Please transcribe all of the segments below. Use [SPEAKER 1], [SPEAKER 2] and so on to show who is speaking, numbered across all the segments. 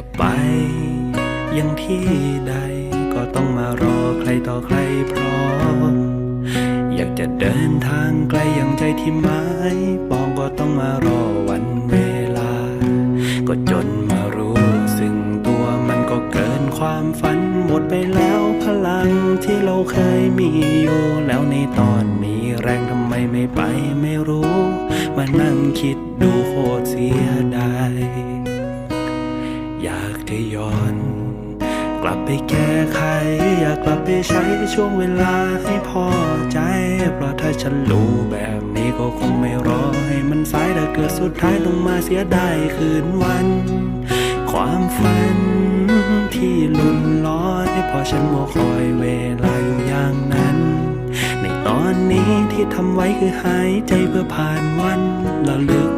[SPEAKER 1] จะไป ยังที่ใดก็ต้องมารอใครต่อใครพร้อม อยากจะเดินทางไกลอย่างใจที่หมายปองก็ต้องมารอวันเวลา ก็จนมารู้ซึ่งตัวมันก็เกินความฝันหมดไปแล้วพลังที่เราเคยมีอยู่แล้วในตอนมีแรงทำไมไม่ไปไม่รู้ มานั่งคิด กจะย้อน กลับไปแก้ไข อยากกลับไปใช้ช่วงเวลาให้พอใจ เพราะถ้าฉันรู้แบบนี้ก็คงไม่รอให้มันสายแต่เกิดสุดท้ายต้องมาเสียดายคืนวัน ความฝันที่ลุนลอยเพอฉันมัวคอยเวลาอยู่อย่างนั้น ในตอนนี้ที่ทำไว้คือหายใจเพื่อผ่านวันละลึก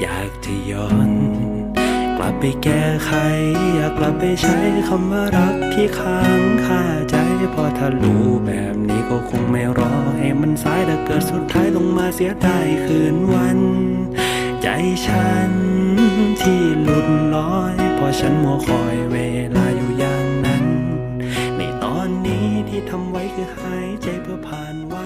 [SPEAKER 1] อยากจะย้อน กลับไปแก้ไข อยากกลับไปใช้คำว่ารักที่ค้างคาใจพอถ้ารู้แบบนี้ก็คงไม่รอ ให้มันสายแต่เกิดสุดท้ายต้องมาเสียดายคืนวัน ใจฉันที่หลุดลอย พอฉันมัวคอยเวลาอยู่อย่างนั้น ในตอนนี้ที่ทำไว้คือหายใจเพื่อผ่านวัน